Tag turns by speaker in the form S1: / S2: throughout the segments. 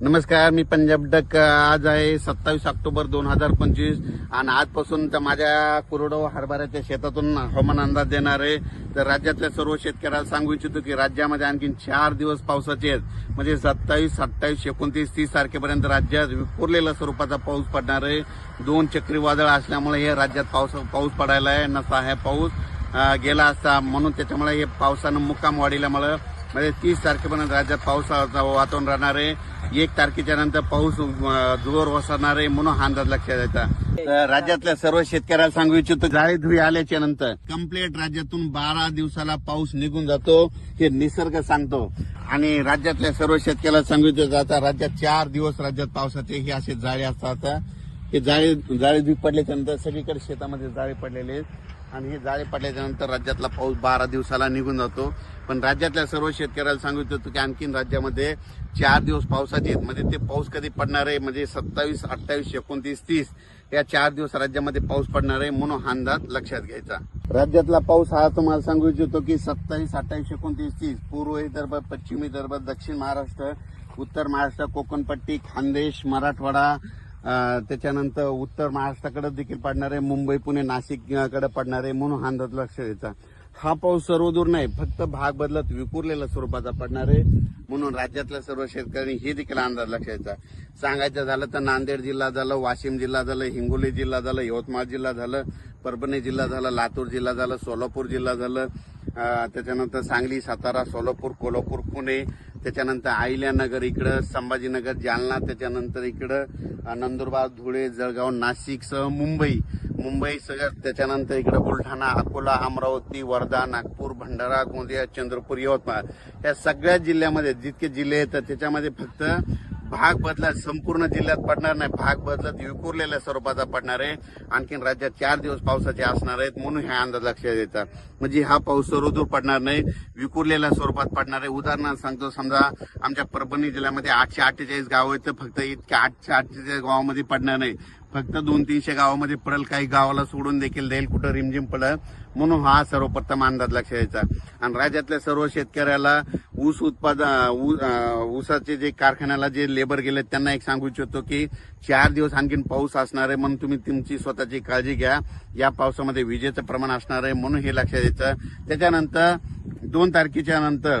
S1: नमस्कार मी पंजाब डक आज आहे सत्तावीस ऑक्टोबर दोन हजार पंचवीस आणि आजपासून तर माझ्या कुरडो हरभऱ्याच्या शेतातून हवामान अंदाज देणार आहे. तर राज्यातल्या सर्व शेतकऱ्याला सांगू इच्छितो की राज्यामध्ये आणखी चार दिवस पावसाचे आहेत. म्हणजे सत्तावीस सत्तावीस एकोणतीस तीस तारखेपर्यंत राज्यात विखुरलेल्या स्वरूपाचा पाऊस पडणार आहे. दोन चक्रीवादळ असल्यामुळे हे राज्यात पाऊस पाऊस पडायला आहे नसा आहे पाऊस. गेला असता म्हणून त्याच्यामुळे हे पावसानं मुक्काम वाढील्यामुळं म्हणजे तीस तारखेपर्यंत राज्यात पावसाचं वातावरण राहणार आहे. एक तारखेच्या नंतर पाऊस जोर वसणार आहे म्हणून हा अंदाज लक्षात द्यायचा राज्यातल्या सर्व शेतकऱ्याला सांगू इच्छितो जाळी धुळी आल्याच्यानंतर कंप्लीट राज्यातून बारा दिवसाला पाऊस निघून जातो हे निसर्ग सांगतो. आणि राज्यातल्या सर्व शेतकऱ्याला सांगू इच्छितो आता राज्यात चार दिवस राज्यात पावसाचे हे असे जाळे असतात. हे जाळे जाळे धुई पडल्याच्या नंतर सगळीकडे शेतामध्ये जाळे पडलेले आहेत. आणि हे जाळे पडल्याच्या नंतर राज्यातला पाऊस बारा दिवसाला निघून जातो. पण राज्यातल्या सर्व शेतकऱ्याला सांगू इच्छितो की आणखीन राज्यामध्ये चार दिवस पावसाचे आहेत म्हणजे ते पाऊस कधी पडणार आहे? म्हणजे सत्तावीस अठ्ठावीस एकोणतीस तीस या चार दिवस राज्यामध्ये पाऊस पडणार आहे म्हणून हा अंदाज लक्षात घ्यायचा. राज्यातला पाऊस हा तुम्हाला सांगू इच्छितो की सत्तावीस अठ्ठावीस एकोणतीस तीस. पूर्व विदर्भ पश्चिम विदर्भ दक्षिण महाराष्ट्र उत्तर महाराष्ट्र कोकणपट्टी खानदेश मराठवाडा त्याच्यानंतर उत्तर महाराष्ट्राकडे देखील पडणार आहे. मुंबई पुणे नाशिककडे पडणार आहे म्हणून हा अंदाज लक्ष द्यायचा. हा पाऊस सर्वदूर नाही फक्त भाग बदलत विखुरलेल्या स्वरूपाचा पडणार आहे म्हणून राज्यातल्या सर्व शेतकऱ्यांनी हे देखील अंदाज लक्ष द्यायचा. सांगायचं झालं तर नांदेड जिल्हा झालं वाशिम जिल्हा झालं हिंगोली जिल्हा झालं यवतमाळ जिल्हा झालं परभणी जिल्हा झाला लातूर जिल्हा झालं सोलापूर जिल्हा झालं. त्याच्यानंतर सांगली सातारा सोलापूर कोल्हापूर पुणे त्याच्यानंतर अहिल्यानगर इकडं संभाजीनगर जालना त्याच्यानंतर इकडं नंदुरबार धुळे जळगाव नाशिकसह मुंबई. मुंबई सगळं त्याच्यानंतर इकडं बुलढाणा अकोला अमरावती वर्धा नागपूर भंडारा गोंदिया चंद्रपूर यवतमाळ. या सगळ्या जिल्ह्यामध्ये जितके जिल्हे येतात त्याच्यामध्ये फक्त भाग बदलत संपूर्ण जिल्ह्यात पडणार नाही. भाग बदलत विखुरलेल्या स्वरूपाचा पडणार आहे. आणखीन राज्यात चार दिवस पावसाचे असणार आहेत म्हणून हा अंदाज लक्षात येतात. म्हणजे हा पाऊस सर्वदूर पडणार नाही विखुरलेल्या स्वरूपात पडणार आहे. उदाहरणार्थ सांगतो समजा आमच्या परभणी जिल्ह्यामध्ये आठशे अठ्ठेचाळीस गाव आहेत तर फक्त इतक्या आठशे अठ्ठेचाळीस गावामध्ये पडणार नाही. फक्त दोन तीनशे गावामध्ये पडेल काही गावाला सोडून देखील देईल कुठं रिमझिम पडेल. म्हणून हा सर्वप्रथम अंदाज लक्षात यायचा आणि राज्यातल्या सर्व शेतकऱ्याला ऊस उत्पादन ऊसाचे जे कारखान्याला जे लेबर गेले त्यांना एक सांगू इच्छितो की चार दिवस आणखीन पाऊस असणार आहे म्हणून तुम्ही तुमची स्वतःची काळजी घ्या. या पावसामध्ये विजेचं प्रमाण असणार आहे म्हणून हे लक्षात यायचं त्याच्यानंतर दोन तारखेच्या नंतर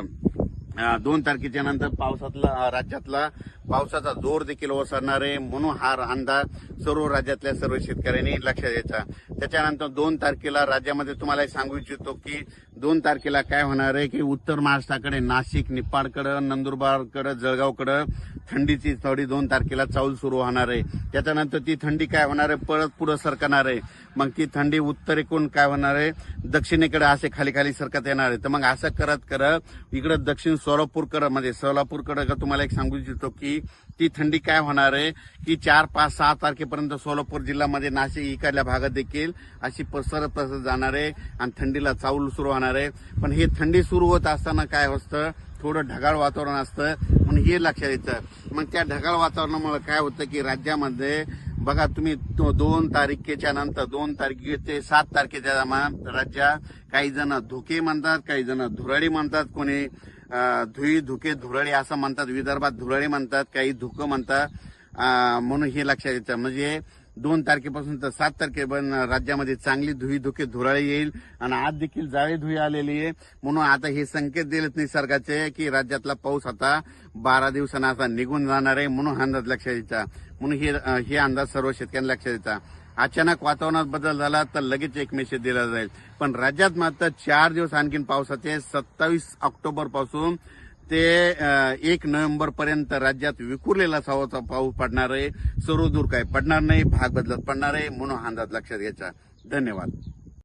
S1: दोन तारखेच्या नंतर पावसातला राज्यातला पावसाचा जोर देखील ओसरणार आहे म्हणून हा अंदाज सर्व राज्यातल्या सर्व शेतकऱ्यांनी लक्षात द्यायचा त्याच्यानंतर दोन तारखेला राज्यामध्ये तुम्हाला एक सांगू इच्छितो की दोन तारखेला काय होणार आहे की उत्तर महाराष्ट्राकडे नाशिक निपाडकडं नंदुरबारकडं जळगावकडं थंडीची थोडी दोन तारखेला चाऊल सुरू होणार आहे. त्याच्यानंतर ती थंडी काय होणार आहे? परत पुढं सरकणार आहे. मग ती थंडी उत्तरेकडून काय होणार आहे? दक्षिणेकडे असे खाली खाली सरकत येणार आहे. तर मग असं करत करत इकडं दक्षिण सोलापूरकडं म्हणजे सोलापूरकडं का तुम्हाला एक सांगू इच्छितो की ती थंडी काय होणार आहे? की चार पाच सहा तारखेपर्यंत सोलापूर जिल्ह्यामध्ये नाशिक इकडल्या भागात देखील अशी पसरत पसरत जाणार आहे आणि थंडीला चावल सुरू होणार आहे. पण हे थंडी सुरू होत असताना काय असतं? थोडं ढगाळ वातावरण असतं. म्हणून हे लक्षात येतं. मग त्या ढगाळ वातावरणामुळे काय होतं की राज्यामध्ये बघा तुम्ही दोन तारखेच्या नंतर दोन तारखे ते सात तारखेच्या दरम्यान राज्यात काही जण धुके म्हणतात काही जण धुराडी म्हणतात कोणी. धुई धुके धुरळे असं म्हणतात विदर्भात धुरळे म्हणतात काही धुकं म्हणतात. म्हणून हे लक्षात येतं. म्हणजे दोन तारखेपासून तर सात तारखेपर्यंत राज्यामध्ये चांगली धुई धुके धुराळी येईल आणि आज देखील जाळी धुई आलेली आहे. म्हणून आता हे संकेत दिलेत निसर्गाचे की राज्यातला पाऊस आता बारा दिवसांना आता निघून जाणार आहे म्हणून अंदाज लक्षात यायचा म्हणून हे हे अंदाज सर्व शेतकऱ्यांना लक्षात येतात अचानक वातावरणात बदल झाला तर लगेच एक मेसेज दिला जाईल. पण राज्यात मात्र चार दिवस आणखीन पावसाचे सत्तावीस ऑक्टोबरपासून ते एक नोव्हेंबर पर्यंत राज्यात विखुरलेला सावाचा पाऊस पडणार आहे. सर्वदूर काय पडणार नाही भाग बदलत पडणार आहे म्हणून हा अंदाज लक्षात घ्यायचा. धन्यवाद.